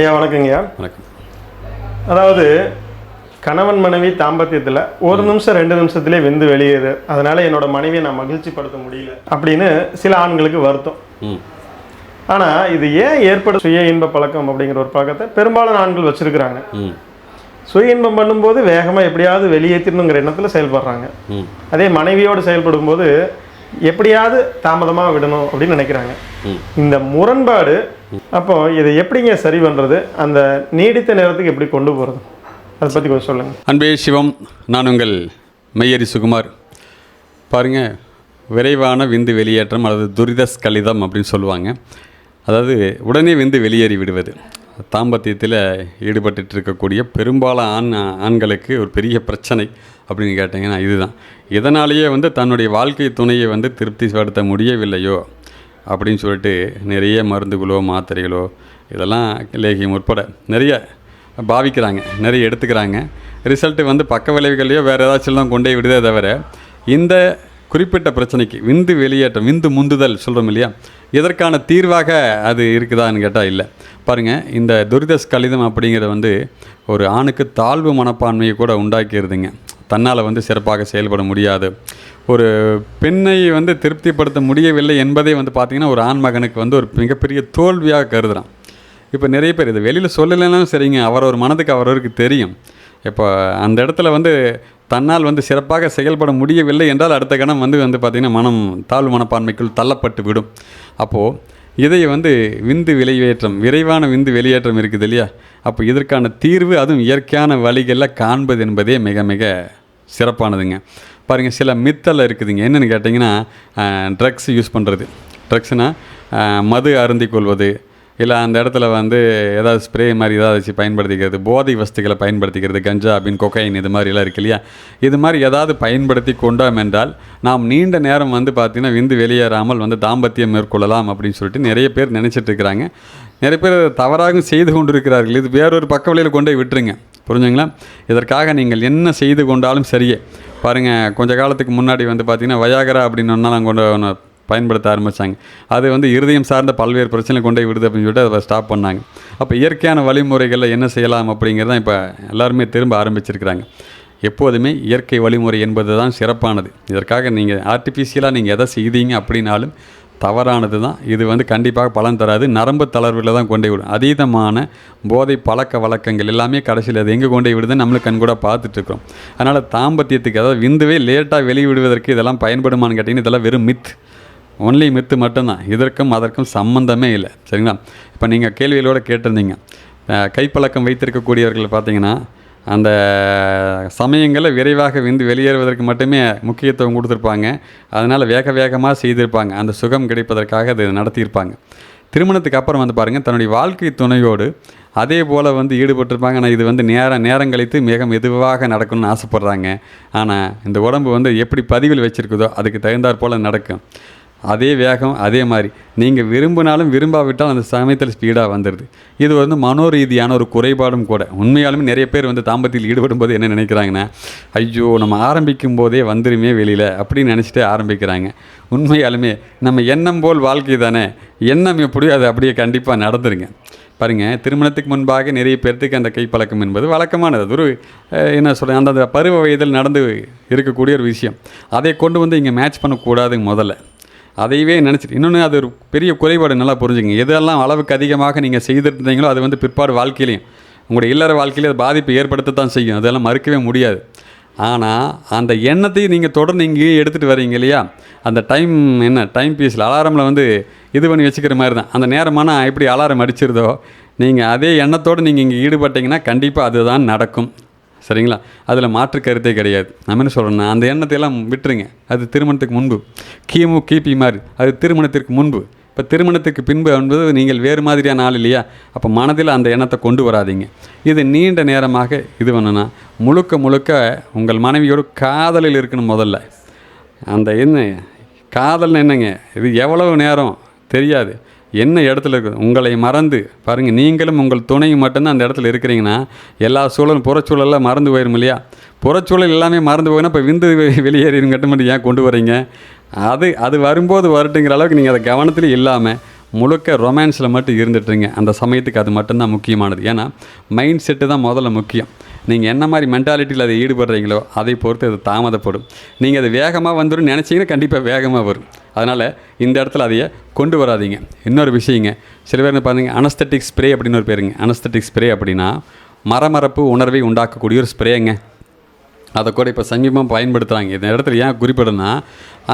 ஐயா வணக்கங்கய்யா. வணக்கம். அதாவது கணவன் மனைவி தாம்பத்தியத்தில் ஒரு நிமிஷம் ரெண்டு நிமிஷத்துலேயே வெந்து வெளியேறு. அதனால என்னோட மனைவியை நான் மகிழ்ச்சிப்படுத்த முடியல அப்படின்னு சில ஆண்களுக்கு வருத்தம். ஆனால் இது ஏன் ஏற்படும்? சுய இன்ப பழக்கம் அப்படிங்கிற ஒரு பழக்கத்தை பெரும்பாலான ஆண்கள் வச்சிருக்கிறாங்க. சுய இன்பம் பண்ணும்போது வேகமாக எப்படியாவது வெளியேற்றணுங்கிற எண்ணத்தில் செயல்படுறாங்க. அதே மனைவியோடு செயல்படும் போது எப்படியாவது தாமதமாக விடணும் அப்படின்னு நினைக்கிறாங்க. இந்த முரண்பாடு அப்போது இதை எப்படிங்க சரி பண்ணுறது அந்த நீடித்த நேரத்துக்கு எப்படி கொண்டு போகிறது அதை பற்றி கொஞ்சம் சொல்லுங்கள் அன்பே சிவம் நான் உங்கள் மெய்யரி சுகுமார். பாருங்கள் விரைவான விந்து வெளியேற்றம் அல்லது துரிதஸ் கலிதம் அப்படின்னு சொல்லுவாங்க. அதாவது உடனே விந்து வெளியேறி விடுவது. தாம்பத்தியத்தில் ஈடுபட்டு இருக்கக்கூடிய பெரும்பாலான ஆண் ஆண்களுக்கு ஒரு பெரிய பிரச்சனை அப்படின்னு கேட்டிங்கன்னா இதுதான். இதனாலேயே வந்து தன்னுடைய வாழ்க்கை துணையை வந்து திருப்திப்படுத்த முடியவில்லையோ அப்படின்னு சொல்லிட்டு நிறைய மருந்துகளோ மாத்திரைகளோ இதெல்லாம் லேகியம் உட்பட நிறைய பாவிக்கிறாங்க நிறைய எடுத்துக்கிறாங்க. ரிசல்ட்டு வந்து பக்க விளைவுகளையோ வேறு ஏதாச்சும் தான் கொண்டே விடுதே தவிர இந்த குறிப்பிட்ட பிரச்சனைக்கு விந்து வெளியேற்றம் விந்து முந்துதல் சொல்கிறோம் இல்லையா? இதற்கான தீர்வாக அது இருக்குதான்னு கேட்டால் இல்லை. பாருங்கள் இந்த துரித கலிதம் அப்படிங்கிறது வந்து ஒரு ஆணுக்கு தாழ்வு மனப்பான்மையை கூட உண்டாக்கிடுதுங்க தன்னால் வந்து சிறப்பாக செயல்பட முடியாது. ஒரு பெண்ணை வந்து திருப்திப்படுத்த முடியவில்லை என்பதே வந்து பார்த்திங்கன்னா ஒரு ஆண் மகனுக்கு வந்து ஒரு மிகப்பெரிய தோல்வியாக கருதுகிறான் இப்போ நிறைய பேர் இது வெளியில் சொல்லலைனாலும் சரிங்க அவர் ஒரு மனதுக்கு அவரவருக்கு தெரியும். இப்போ அந்த இடத்துல வந்து தன்னால் வந்து சிறப்பாக செயல்பட முடியவில்லை என்றால் அடுத்த கணம் வந்து வந்து பார்த்திங்கன்னா மனம் தாழ்வு மனப்பான்மைக்குள் தள்ளப்பட்டு விடும். அப்போது இதை வந்து விந்து வெளியேற்றம் விரைவான விந்து வெளியேற்றம் இருக்குது இல்லையா? அப்போ இதற்கான தீர்வு அதுவும் இயற்கையான வழிகளில் காண்பது என்பதே மிக மிக சிறப்பானதுங்க. பாருங்கள் சில மித்தல் இருக்குதுங்க. என்னென்னு கேட்டிங்கன்னா ட்ரக்ஸ் யூஸ் பண்ணுறது ட்ரக்ஸ்னால் மது அருந்தி கொள்வது. இல்லை அந்த இடத்துல வந்து ஏதாவது ஸ்ப்ரே மாதிரி ஏதாவது வச்சு பயன்படுத்திக்கிறது. போதை வஸ்துக்களை பயன்படுத்திக்கிறது. கஞ்சா அப்படின்னு கொக்கைன் இது மாதிரிலாம் இருக்கு இல்லையா? இது மாதிரி ஏதாவது பயன்படுத்தி கொண்டோம் என்றால் நாம் நீண்ட நேரம் வந்து பார்த்திங்கன்னா விந்து வெளியேறாமல் வந்து தாம்பத்தியம் மேற்கொள்ளலாம் அப்படின்னு சொல்லிட்டு நிறைய பேர் நினச்சிட்டு இருக்கிறாங்க. நிறைய பேர் தவறாக செய்து கொண்டிருக்கிறார்கள். இது வேறொரு பக்க வழியில் கொண்டு போய் விட்டுருங்க. புரிஞ்சுங்களா? இதற்காக நீங்கள் என்ன செய்து கொண்டாலும் சரியே. பாருங்கள் கொஞ்ச காலத்துக்கு முன்னாடி வந்து பார்த்திங்கன்னா வயாகரா அப்படின்னு ஒன்றா கொண்டு ஒன்று பயன்படுத்த ஆரம்பித்தாங்க அது வந்து இருதயம் சார்ந்த பல்வேறு பிரச்சனை கொண்டு விடுது அப்படின்னு சொல்லிட்டு அதை ஸ்டாப் பண்ணாங்க. அப்போ இயற்கையான வழிமுறைகளில் என்ன செய்யலாம் அப்படிங்கிறது தான் இப்போ எல்லாருமே திரும்ப ஆரம்பிச்சிருக்கிறாங்க. எப்போதுமே இயற்கை வழிமுறை என்பது தான் சிறப்பானது. இதற்காக நீங்கள் ஆர்டிஃபிஷியலாக நீங்கள் எதை செய்தீங்க அப்படின்னாலும் தவறானது தான் இது வந்து கண்டிப்பாக பலன் தராது. நரம்பு தளர்வில் தான் கொண்டே விடும். அதீதமான போதை பழக்க வழக்கங்கள் எல்லாமே கடைசியில் அது எங்கே கொண்டே விடுதுன்னு நம்மளுக்கு கண் கூட பார்த்துட்ருக்கோம் அதனால் தாம்பத்தியத்துக்கு அதாவது விந்துவே லேட்டாக வெளிவிடுவதற்கு இதெல்லாம் பயன்படுமான்னு கேட்டிங்கன்னா இதெல்லாம் வெறும் மித் ஒன்லி மித்து மட்டும்தான். இதற்கும் அதற்கும் சம்மந்தமே இல்லை. சரிங்களா? இப்போ நீங்கள் கேள்விகளோடு கேட்டிருந்தீங்க. கைப்பழக்கம் வைத்திருக்கக்கூடியவர்கள் பார்த்தீங்கன்னா அந்த சமயங்களை விரைவாக விந்து வெளியேறுவதற்கு மட்டுமே முக்கியத்துவம் கொடுத்துருப்பாங்க. அதனால் வேக வேகமாக செய்திருப்பாங்க. அந்த சுகம் கிடைப்பதற்காக அது நடத்தியிருப்பாங்க. திருமணத்துக்கு அப்புறம் வந்து பாருங்கள் தன்னுடைய வாழ்க்கை துணையோடு அதே போல் வந்து ஈடுபட்டிருப்பாங்க. ஆனால் இது வந்து நேரம் நேரம் கழித்து மிக மெதுவாக நடக்கணும்னு ஆசைப்பட்றாங்க. ஆனால் இந்த உடம்பு வந்து எப்படி பதிவில் வச்சுருக்குதோ அதுக்கு தகுந்தாற் போல் நடக்கும். அதே வேகம் அதே மாதிரி. நீங்கள் விரும்பினாலும் விரும்பாவிட்டால் அந்த சமயத்தில் ஸ்பீடாக வந்துடுது இது வந்து மனோரீதியான ஒரு குறைபாடும் கூட. உண்மையாலுமே நிறைய பேர் வந்து தாம்பத்தியில் ஈடுபடும் போது என்ன நினைக்கிறாங்கன்னா ஐயோ நம்ம ஆரம்பிக்கும் போதே வந்துருமே வெளியில் அப்படின்னு நினச்சிட்டு ஆரம்பிக்கிறாங்க. உண்மையாலுமே நம்ம எண்ணம் போல் வாழ்க்கை தானே. எண்ணம் எப்படியோ அது அப்படியே கண்டிப்பாக நடந்துருங்க. பாருங்கள் திருமணத்துக்கு முன்பாக நிறைய பேர்த்துக்கு அந்த கைப்பழக்கம் என்பது வழக்கமானது. அது ஒரு என்ன சொல்கிறேன் அந்த பருவ வயதில் நடந்து இருக்கக்கூடிய ஒரு விஷயம். அதை கொண்டு வந்து இங்கே மேட்ச் பண்ணக்கூடாதுங்க முதல்ல. அதையவே நினச்சிட்டு இன்னொன்று அது ஒரு பெரிய குறைபாடு நல்லா புரிஞ்சுங்க எதெல்லாம் அளவுக்கு அதிகமாக நீங்கள் செய்திருந்தீங்களோ அது வந்து பிற்பாடு வாழ்க்கையிலையும் உங்களுடைய இல்லற வாழ்க்கையிலே அது பாதிப்பை ஏற்படுத்தத்தான் செய்யும். அதெல்லாம் மறுக்கவே முடியாது. ஆனால் அந்த எண்ணத்தையும் நீங்கள் தொடர்ந்து இங்கேயே எடுத்துகிட்டு வரீங்க இல்லையா? அந்த டைம் என்ன? டைம் பீஸில் அலாரமில் வந்து இது பண்ணி வச்சுக்கிற மாதிரி தான். அந்த நேரமான எப்படி அலாரம் அடிச்சிருதோ நீங்கள் அதே எண்ணத்தோடு நீங்கள் இங்கே ஈடுபட்டீங்கன்னா கண்டிப்பாக அதுதான் நடக்கும். சரிங்களா? அதில் மாற்று கருத்தே கிடையாது. நம்ம என்ன சொல்கிறோன்னா அந்த எண்ணத்தையெல்லாம் விட்டுருங்க. அது திருமணத்துக்கு முன்பு. கிமு கிபி மாதிரி. அது திருமணத்திற்கு முன்பு. இப்போ திருமணத்துக்கு பின்பு என்பது நீங்கள் வேறு மாதிரியான ஆள் இல்லையா? அப்போ மனதில் அந்த எண்ணத்தை கொண்டு வராதீங்க. இது நீண்ட நேரமாக இது பண்ணணும்னா முழுக்க முழுக்க உங்கள் மனைவியோடு காதலில் இருக்கணும் முதல்ல. அந்த என்ன காதல்னு என்னங்க? இது எவ்வளவு நேரம்? தெரியாது. என்ன இடத்துல இருக்குது உங்களை மறந்து பாருங்கள் நீங்களும் உங்கள் துணையும் மட்டும்தான் அந்த இடத்துல இருக்கிறீங்கன்னா எல்லா சூழலும் புறச்சூழலாம் மறந்து போயிடும் இல்லையா? புறச்சூழல் எல்லாமே மறந்து போயினா இப்போ விந்து வெ- மட்டும் ஏன் கொண்டு வரீங்க அது அது வரும்போது வரட்டுங்கிற அளவுக்கு நீங்கள் அதை கவனத்தில் இல்லாமல் முழுக்க ரொமான்ஸில் மட்டும் இருந்துட்டுருங்க. அந்த சமயத்துக்கு அது மட்டும்தான் முக்கியமானது. ஏன்னா மைண்ட் செட்டு தான் முதல்ல முக்கியம். நீங்கள் என்ன மாதிரி மென்டாலிட்டியில் அதை ஈடுபடுறீங்களோ அதை பொறுத்து அது தாமதப்படும். நீங்கள் அது வேகமாக வந்துடும் நினச்சிங்கன்னா கண்டிப்பாக வேகமாக வரும். அதனால் இந்த இடத்துல அதையே கொண்டு வராதீங்க. இன்னொரு விஷயங்க சில பேர் பாருங்க அனஸ்தட்டிக் ஸ்ப்ரே அப்படின்னு ஒரு பேருங்க. அனஸ்தட்டிக் ஸ்ப்ரே அப்படின்னா மரமரப்பு உணர்வை உண்டாக்கக்கூடிய ஒரு ஸ்ப்ரேங்க அதை கூட இப்போ சமீபமாக பயன்படுத்துகிறாங்க இந்த இடத்துல ஏன் குறிப்பிடுன்னா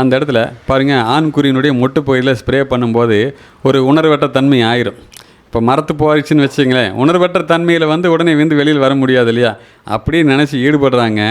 அந்த இடத்துல பாருங்கள் ஆண் குறியினுடைய மொட்டு பகுதியில் ஸ்ப்ரே பண்ணும்போது ஒரு உணர்வற்ற தன்மை ஆயிரும். இப்போ மரத்து போயிடுச்சுன்னு வச்சுங்களேன் உணர்வற்ற தன்மையில் வந்து உடனே வந்து வெளியில் வர முடியாது இல்லையா? அப்படியே நினச்சி ஈடுபடுறாங்க.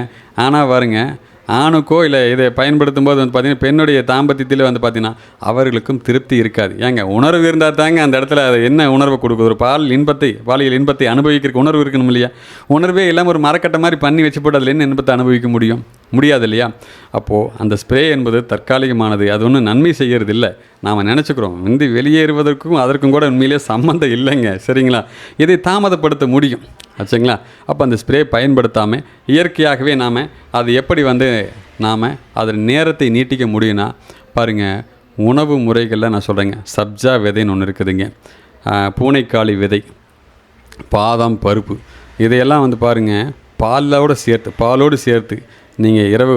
ஆனால் பாருங்கள் ஆணுக்கோ இல்லை இதை பயன்படுத்தும் போது வந்து பார்த்திங்கன்னா பெண்ணுடைய தாம்பத்தியத்தில் வந்து பார்த்திங்கன்னா அவர்களுக்கும் திருப்தி இருக்காது. ஏங்க உணர்வு இருந்தால் தாங்க அந்த இடத்துல அது என்ன உணர்வை கொடுக்குது? ஒரு பால் இன்பத்தை பாலியல் இன்பத்தை அனுபவிக்கிறதுக்கு உணர்வு இருக்கணும் இல்லையா? உணர்வே இல்லாமல் ஒரு மரக்கட்டை மாதிரி பண்ணி வச்சு போட்டு அதில் என்ன இன்பத்தை அனுபவிக்க முடியும்? முடியாது இல்லையா? அப்போது அந்த ஸ்ப்ரே என்பது தற்காலிகமானது. அது ஒன்றும் நன்மை செய்கிறது இல்லை. நாம் நினச்சிக்கிறோம். வந்து வெளியேறுவதற்கும் அதற்கும் கூட உண்மையிலே சம்மந்தம் இல்லைங்க. சரிங்களா? இதை தாமதப்படுத்த முடியும். ஆச்சுங்களா? அப்போ அந்த ஸ்ப்ரே பயன்படுத்தாமல் இயற்கையாகவே நாம் அது எப்படி வந்து நாம் அதன் நேரத்தை நீட்டிக்க முடியும்னா பாருங்கள் உணவு முறைகளில் நான் சொல்கிறேங்க சப்ஜா விதைன்னு ஒன்று இருக்குதுங்க. பூனைக்காளி விதை பாதாம் பருப்பு இதையெல்லாம் வந்து பாருங்கள் பாலோடு சேர்த்து பாலோடு சேர்த்து நீங்கள் இரவு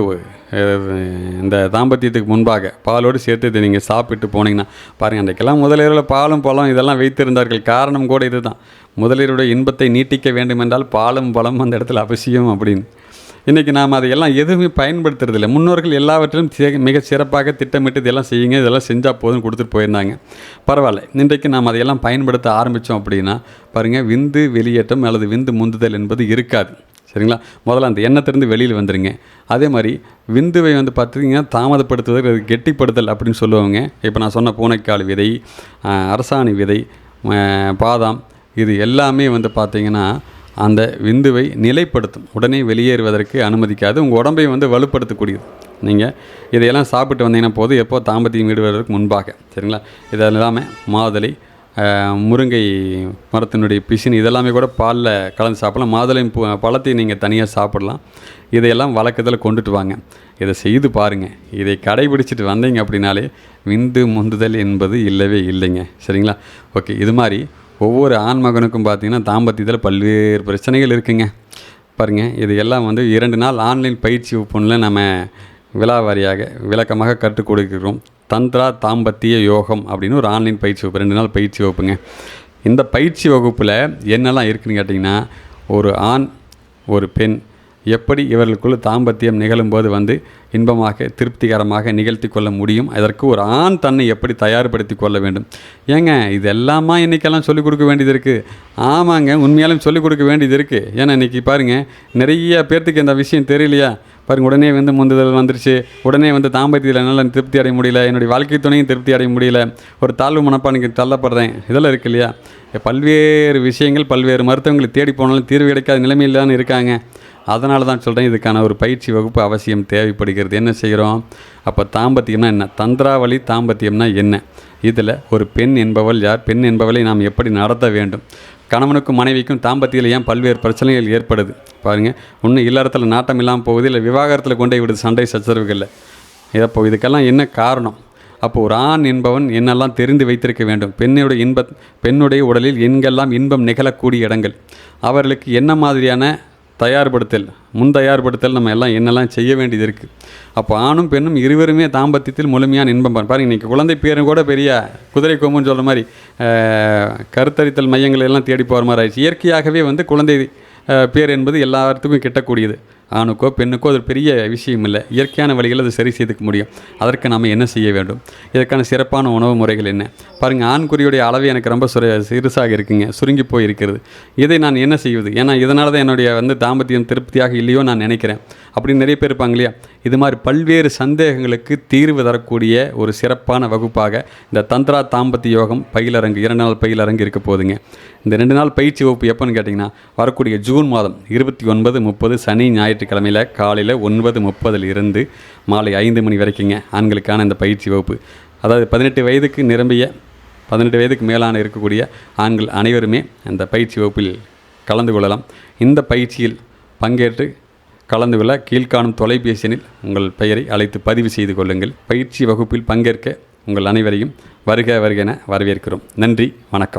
இந்த தாம்பத்தியத்துக்கு முன்பாக பாலோடு சேர்த்து இதை நீங்கள் சாப்பிட்டு போனீங்கன்னா பாருங்கள் அன்றைக்கெல்லாம் முதலிரவில் பாலும் பழம் இதெல்லாம் வைத்திருந்தார்கள். காரணம் கூட இதுதான். முதலீருடைய இன்பத்தை நீட்டிக்க வேண்டுமென்றால் பாலும் பழம் அந்த இடத்துல அவசியம் அப்படின்னு. இன்றைக்கி நாம் அதையெல்லாம் எதுவுமே பயன்படுத்துறதில்ல. முன்னோர்கள் எல்லாவற்றிலும் மிக சிறப்பாக திட்டமிட்டு இதெல்லாம் செய்யுங்க இதெல்லாம் செஞ்சால் போதும் கொடுத்துட்டு போயிருந்தாங்க. பரவாயில்ல இன்றைக்கு நாம் அதையெல்லாம் பயன்படுத்த ஆரம்பித்தோம் அப்படின்னா பாருங்கள் விந்து வெளியேற்றம் அல்லது விந்து முந்துதல் என்பது இருக்காது. சரிங்களா? முதல்ல அந்த எண்ணத்திலிருந்து வெளியில் வந்துடுங்க அதே மாதிரி விந்துவை வந்து பார்த்தீங்கன்னா தாமதப்படுத்துவதற்கு கெட்டிப்படுத்தல் அப்படின்னு சொல்லுவாங்க. இப்போ நான் சொன்ன பூனைக்கால் விதை அரசாணி விதை பாதாம் இது எல்லாமே வந்து பார்த்தீங்கன்னா அந்த விந்துவை நிலைப்படுத்தும். உடனே வெளியேறுவதற்கு அனுமதிக்காது. உங்கள் உடம்பை வந்து வலுப்படுத்தக்கூடியது. நீங்கள் இதையெல்லாம் சாப்பிட்டு வந்தீங்கன்னா போதும் எப்போ தாம்பத்தியம் ஈடுவதற்கு முன்பாக. சரிங்களா? இதெல்லாம் இல்லாமல் மாதுளை முருங்கை மரத்தினுடைய பிசின் இதெல்லாமே கூட பாலில் கலந்து சாப்பிடலாம். மாதுளை பூ பழத்தை நீங்கள் தனியாக சாப்பிடலாம். இதையெல்லாம் வழக்கத்தில் கொண்டுட்டு வாங்க. இதை செய்து பாருங்கள் இதை கடைபிடிச்சிட்டு வந்தீங்க அப்படின்னாலே விந்து முந்துதல் என்பது இல்லவே இல்லைங்க. சரிங்களா? ஓகே. இது மாதிரி ஒவ்வொரு ஆண் மகனுக்கும் பார்த்தீங்கன்னா தாம்பத்தியத்தில் பல்வேறு பிரச்சனைகள் இருக்குங்க. பாருங்கள் இது எல்லாம் வந்து இரண்டு நாள் ஆன்லைன் பயிற்சி ஒப்பனில் நம்ம விழாவாரியாக விளக்கமாக கற்றுக் கொடுக்கிறோம். தந்த்ரா தாம்பத்திய யோகம் அப்படின்னு ஒரு ஆன்லைன் பயிற்சி வகுப்பு ரெண்டு நாள் பயிற்சி வகுப்புங்க. இந்த பயிற்சி வகுப்பில் என்னெல்லாம் இருக்குதுன்னு கேட்டிங்கன்னா ஒரு ஆண் ஒரு பெண் எப்படி இவர்களுக்குள்ள தாம்பத்தியம் நிகழும்போது வந்து இன்பமாக திருப்திகரமாக நிகழ்த்தி கொள்ள முடியும்? அதற்கு ஒரு ஆண் தன்னை எப்படி தயார்படுத்தி கொள்ள வேண்டும்? ஏங்க இதெல்லாமா இன்றைக்கெல்லாம் சொல்லிக் கொடுக்க வேண்டியது இருக்குது ஆமாங்க உண்மையாலும் சொல்லிக் கொடுக்க வேண்டியது இருக்குது ஏன்னா இன்றைக்கி பாருங்கள் நிறைய பேர்த்துக்கு இந்த விஷயம் தெரியலையா? பாருங்க உடனே வந்து முந்துதல் வந்துருச்சு. உடனே வந்து தாம்பத்தியத்தில் என்னால் திருப்தி அடைய முடியல. என்னுடைய வாழ்க்கை துணையும் திருப்தி அடைய முடியல. ஒரு தாழ்வு மனப்பானுக்கு தள்ளப்படுறேன். இதெல்லாம் இருக்கு இல்லையா? பல்வேறு விஷயங்கள் பல்வேறு மருத்துவங்களை தேடி போனாலும் தீர்வு கிடைக்காத நிலைமையில் தான் இருக்காங்க. அதனால தான் சொல்கிறேன் இதுக்கான ஒரு பயிற்சி வகுப்பு அவசியம் தேவைப்படுகிறது. என்ன செய்கிறோம்? அப்போ தாம்பத்தியம்னா என்ன? தந்திராவளி தாம்பத்தியம்னா என்ன? இதில் ஒரு பெண் என்பவள் யார்? பெண் என்பவளை நாம் எப்படி நடத்த வேண்டும்? கணவனுக்கும் மனைவிக்கும் தாம்பத்தியில் ஏன் பல்வேறு பிரச்சனைகள் ஏற்படுது? பாருங்கள் ஒன்று இல்லறத்தில் நாட்டம் இல்லாமல் போகுது இல்லை விவாகரத்தில் கொண்டே விடுது சண்டை சச்சரவுகளில் இதப்போ இதுக்கெல்லாம் என்ன காரணம்? அப்போ ஒரு ஆண் என்பவன் என்னெல்லாம் தெரிந்து வைத்திருக்க வேண்டும்? பெண்ணுடைய இன்ப பெண்ணுடைய உடலில் எங்கெல்லாம் இன்பம் நிகழக்கூடிய இடங்கள்? அவர்களுக்கு என்ன மாதிரியான தயார்படுத்தல் முன் தயார்படுத்தல் நம்ம எல்லாம் என்னெல்லாம் செய்ய வேண்டியது இருக்குது அப்போ ஆணும் பெண்ணும் இருவருமே தாம்பத்தியத்தில் முழுமையான இன்பம் பாருங்க இன்றைக்கி குழந்தை பேரும் கூட பெரிய குதிரை கொம்புன்னு சொல்கிற மாதிரி கருத்தரித்தல் மையங்கள் எல்லாம் தேடி போகிற மாதிரி ஆயிடுச்சு. இயற்கையாகவே வந்து குழந்தை பேர் என்பது எல்லாத்துக்கும் கிட்டக்கூடியது. ஆணுக்கோ பெண்ணுக்கோ அது பெரிய விஷயம் இல்லை இயற்கையான வழிகளை அது சரி செய்துக்க முடியும். அதற்கு நாம் என்ன செய்ய வேண்டும்? இதற்கான சிறப்பான உணவு முறைகள் என்ன? பாருங்கள் ஆண்குறியுடைய அளவு எனக்கு ரொம்ப சுர சிறுசாக இருக்குங்க. சுருங்கி போயிருக்கிறது. இதை நான் என்ன செய்வது? ஏன்னா இதனால தான் என்னுடைய வந்து தாம்பத்தியம் திருப்தியாக இல்லையோ நான் நினைக்கிறேன். அப்படின்னு நிறைய பேர் இருப்பாங்க இல்லையா? இது மாதிரி பல்வேறு சந்தேகங்களுக்கு தீர்வு தரக்கூடிய ஒரு சிறப்பான வகுப்பாக இந்த தந்திரா தாம்பத்திய யோகம் பயிலரங்கு இரண்டு நாள் பயிலரங்கு இருக்க போதுங்க இந்த ரெண்டு நாள் பயிற்சி வகுப்பு எப்போன்னு கேட்டிங்கன்னா வரக்கூடிய ஜூன் மாதம் இருபத்தி ஒன்பது முப்பது சனி ஞாயிற்றுக்கிழமையில் காலையில் ஒன்பது முப்பதில் இருந்து மாலை ஐந்து மணி வரைக்குங்க ஆண்களுக்கான இந்த பயிற்சி வகுப்பு. அதாவது பதினெட்டு வயதுக்கு நிரம்பிய பதினெட்டு வயதுக்கு மேலான இருக்கக்கூடிய ஆண்கள் அனைவருமே அந்த பயிற்சி வகுப்பில் கலந்து கொள்ளலாம். இந்த பயிற்சியில் பங்கேற்று கலந்து கொள்ள கீழ்காணும் தொலைபேசியில் உங்கள் பெயரை அழைத்து பதிவு செய்து கொள்ளுங்கள். பயிற்சி வகுப்பில் பங்கேற்க உங்கள் அனைவரையும் வருக வருகென வரவேற்கிறோம். நன்றி வணக்கம்.